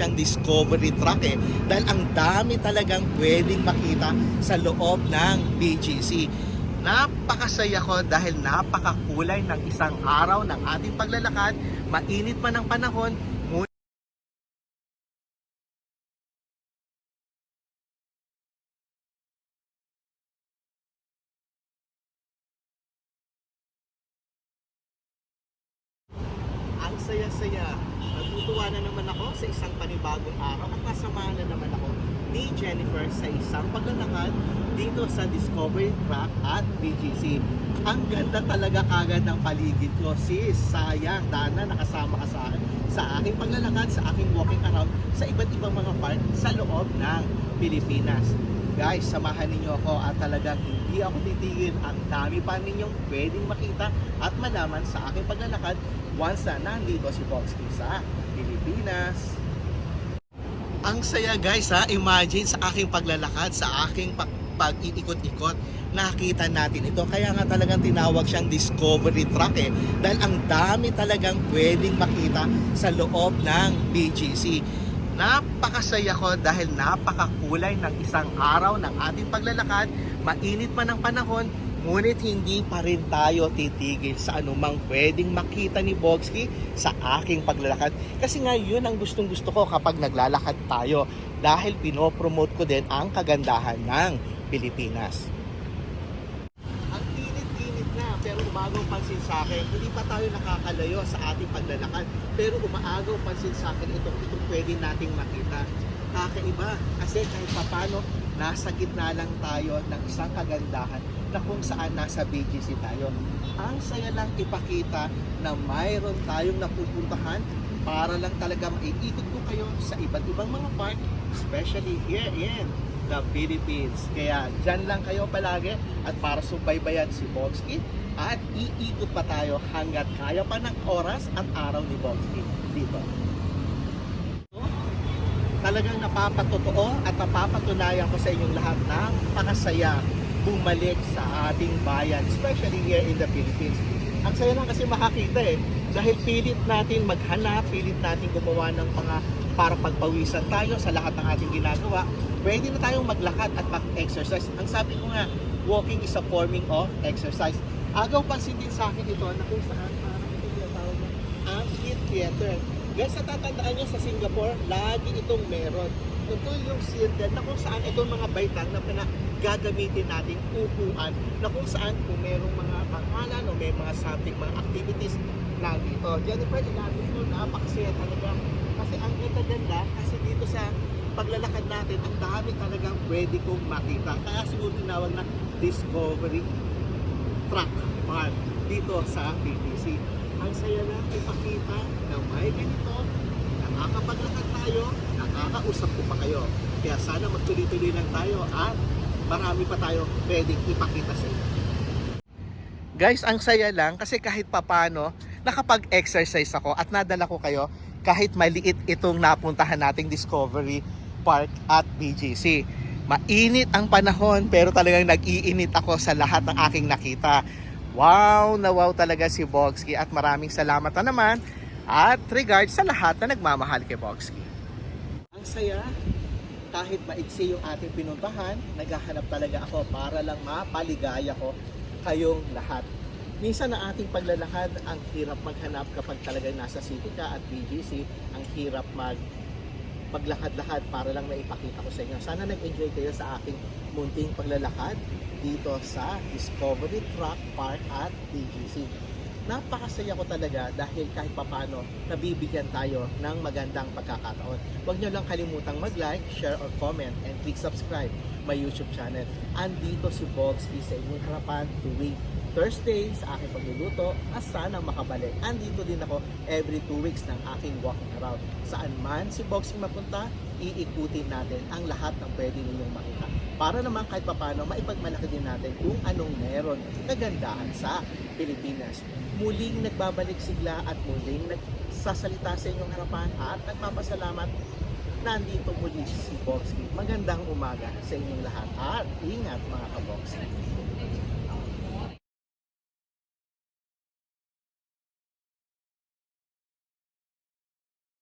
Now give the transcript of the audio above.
siyang discovery truck eh. Dahil ang dami talagang pwedeng makita sa loob ng BGC. Napakasaya ko dahil napakakulay ng isang araw ng ating paglalakad. Mainit man ang panahon, saya-saya. Natutuwa na naman ako sa isang panibagong araw at nasamahan na naman ako ni Jennifer sa isang paglalakad dito sa Discovery Track at BGC. Ang ganda talaga kagad ng paligid ko. Sis, sayang, Dana, nakasama ka sa akin sa aking paglalakad, sa aking walking around sa iba't ibang mga part sa loob ng Pilipinas. Guys, samahan ninyo ako at talagang hindi ako titigil. Ang dami pa ninyong pwedeng makita at malaman sa aking paglalakad once na nandito si Boxky sa Pilipinas. Ang saya guys ha, imagine sa aking paglalakad, sa aking pag pag-iikot-ikot, nakita natin ito. Kaya nga talagang tinawag siyang discovery truck eh. Dahil ang dami talagang pwedeng makita sa loob ng BGC. Napakasaya ko dahil napakakulay ng isang araw ng ating paglalakad. Mainit man ang panahon, ngunit hindi pa rin tayo titigil sa anumang pwedeng makita ni Bogsky sa aking paglalakad. Kasi nga yun ang gustong gusto ko kapag naglalakad tayo dahil pinopromote ko din ang kagandahan ng Pilipinas. Ang init-init na pero umagaw pansin sa akin. Hindi pa tayo nakakalayo sa ating paglalakad pero umaagaw pansin sa akin itong, itong pwede nating makita. Kakaiba kasi kahit papano nasa gitna lang tayo ng isang kagandahan na kung saan nasa BGC tayo. Ang saya lang ipakita na mayroon tayong napupuntahan para lang talaga maiikot ko kayo sa iba't ibang mga part, especially here in the Philippines. Kaya dyan lang kayo palagi at para subaybayan si Bogsky at iikot pa tayo hanggat kaya pa ng oras at araw ni Bogsky dito. Talagang napapatotoo at napapatunayan ko sa inyong lahat na pakasaya bumalik sa ating bayan, especially here in the Philippines. Ang saya lang kasi makakita eh. Dahil pilit natin maghanap, pilit natin gumawa ng mga para pagpawisan tayo sa lahat ng ating ginagawa, pwede na tayong maglakad at mag-exercise. Ang sabi ko nga, walking is a forming of exercise. Agaw pansin din sa akin ito na kung saan ito amphitheater. Guys, natatandaan nyo sa Singapore, lagi itong meron. Ito yung circle na kung saan itong mga baitang na pina- gagamitin nating upuan na kung saan kung merong mga pangalan o may mga something, mga activities nandito. Jennifer, inabi mo, napakasaya talaga. Kasi ang ganda kasi dito sa paglalakad natin, ang dami talagang pwede kong makita. Kaya siguro tinawag na Discovery Track Park dito sa BBC. Ang saya lang ipakita na may ganito, nakakapaglakad tayo, nakakausap ko pa kayo. Kaya sana magtuloy-tuloy lang tayo at marami pa tayo pwedeng ipakita sa inyo. Guys, ang saya lang kasi kahit papano, nakapag-exercise ako at nadala ko kayo kahit maliit itong napuntahan nating Discovery Park at BGC. Mainit ang panahon pero talagang nag-iinit ako sa lahat ng aking nakita. Wow na wow talaga si Bogsky at maraming salamat na naman at regards sa lahat na nagmamahal kay Bogsky. Ang saya, kahit maiksi yung ating pinuntahan, naghahanap talaga ako para lang mapaligaya ko kayong lahat. Minsan na ating paglalakad, ang hirap maghanap kapag talaga nasa city ka at BGC, ang hirap mag paglakad-lakad para lang maipakita ko sa inyo. Sana nag-enjoy kayo sa aking munting paglalakad dito sa Discovery Truck Park at BGC. Napakasaya ko talaga dahil kahit papano nabibigyan tayo ng magandang pagkakataon. Huwag nyo lang kalimutang mag-like, share, or comment and click subscribe my YouTube channel. Andito si Bogsky sa inyong harapan tuwing Thursday sa aking pagluluto at sana makabalik. Andito din ako every two weeks ng aking walking around. Saan man si Bogsky mapunta, iikutin natin ang lahat ng pwede ninyong makita. Para naman kahit papano maipagmalaki din natin kung anong meron kagandahan sa Pilipinas. Muling nagbabalik sigla at muling nagsasalita sa inyong harapan at nagpapasalamat nandito muli si Bogsky. Magandang umaga sa inyong lahat at ingat mga kabogsky.